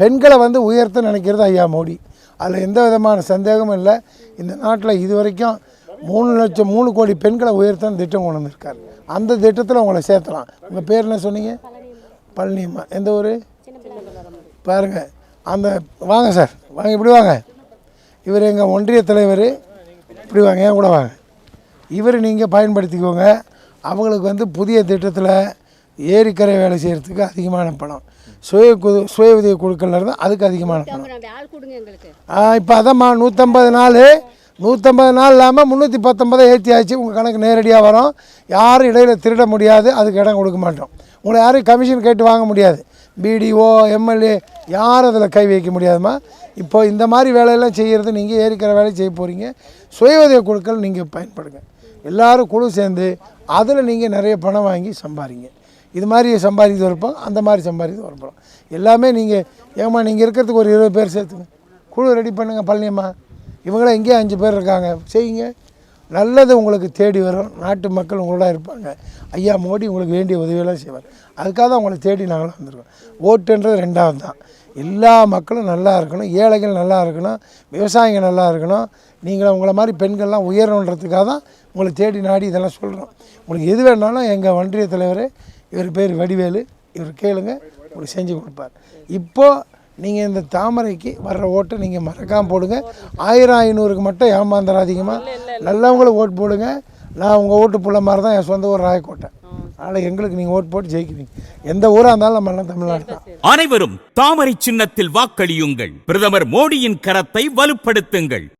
பெண்களை வந்து உயர்த்த நினைக்கிறது ஐயா மோடி. அதில் எந்த விதமான சந்தேகமும் இல்லை. இந்த நாட்டில் இது வரைக்கும் மூணு லட்சம் மூணு கோடி பெண்களை உயர்த்தன்னு திட்டம் கொண்டு வந்திருக்கார். அந்த திட்டத்தில் உங்களை சேர்த்தலாம். உங்கள் பேர் என்ன சொன்னீங்க? பழனியம்மா. எந்த ஊர்? பாருங்கள் அந்த வாங்க சார். வாங்க இப்படி வாங்க. இவர் எங்கள் ஒன்றிய தலைவர். இப்படி வாங்க ஏன் கூட வாங்க. இவர் நீங்கள் பயன்படுத்திக்கோங்க. அவங்களுக்கு வந்து புதிய திட்டத்தில் ஏரிக்கரை வேலை செய்கிறதுக்கு அதிகமான பணம். சுய சுய உதவி குழுக்கள்ல இருந்து அதுக்கு அதிகமான பணம் இப்போ அதாம்மா நூற்றம்பது நாள். நூற்றம்பது நாள் இல்லாமல் முந்நூற்றி பத்தொம்பதை ஏற்றி ஆச்சு. உங்கள் கணக்கு நேரடியாக வரும். யாரும் இடையில திருட முடியாது. அதுக்கு இடம் கொடுக்க மாட்டோம். உங்களை யாரும் கமிஷன் கேட்டு வாங்க முடியாது. பிடிஓ எம்எல்ஏ யாரும் அதில் கை வைக்க முடியாதும்மா. இப்போ இந்த மாதிரி வேலையெல்லாம் செய்கிறது நீங்கள் ஏரிக்கிற வேலையை செய்ய போகிறீங்க சுய உதவி குழுக்கள் நீங்கள் பயன்படுங்க. எல்லாரும் குழு சேர்ந்து அதில் நீங்கள் நிறைய பணம் வாங்கி சம்பாதிங்க. இது மாதிரி சம்பாதித்து வரப்போம் அந்த மாதிரி சம்பாதித்து வரப்போம் எல்லாமே நீங்கள் ஏம்மா நீங்கள் இருக்கிறதுக்கு ஒரு இருபது பேர் சேர்த்துங்க குழு ரெடி பண்ணுங்கள் பழனியம்மா. இவங்களாம் எங்கேயும் அஞ்சு பேர் இருக்காங்க. செய்யுங்க. நல்லது உங்களுக்கு தேடி வரும். நாட்டு மக்கள் உங்களோட இருப்பாங்க. ஐயா மோடி உங்களுக்கு வேண்டிய உதவியெல்லாம் செய்வார். அதுக்காக தான் உங்களை தேடி நாங்களும் வந்திருக்கோம். ஓட்டுன்றது ரெண்டாவது தான். எல்லா மக்களும் நல்லா இருக்கணும். ஏழைகள் நல்லா இருக்கணும். விவசாயிகள் நல்லா இருக்கணும். நீங்கள் உங்களை மாதிரி பெண்கள்லாம் உயரணுன்றதுக்காக தான் உங்களை தேடி நாடி இதெல்லாம் சொல்கிறோம் உங்களுக்கு எது வேணாலும் எங்கள் ஒன்றிய தலைவர் இவர் பேர் வடிவேலு. இவர் கேளுங்க உங்களுக்கு செஞ்சு கொடுப்பார். இப்போது நீங்கள் இந்த தாமரைக்கு வர்ற ஓட்டை நீங்கள் மறக்காமல் போடுங்க. ஆயிரம் ஐநூறுக்கு மட்டும் ஏமாந்திரா அதிகமாக நல்லவங்களும் ஓட்டு போடுங்க. நான் உங்கள் ஓட்டு புள்ள மாதிரி தான் என் சொந்த ஊர் ராயக்கோட்டை. அதனால் எங்களுக்கு நீங்கள் ஓட்டு போட்டு ஜெயிக்குவீங்க எந்த ஊராக இருந்தாலும் நம்ம எல்லாம் தமிழ்நாடு தான். அனைவரும் தாமரை சின்னத்தில் வாக்களியுங்கள். பிரதமர் மோடியின் கரத்தை வலுப்படுத்துங்கள்.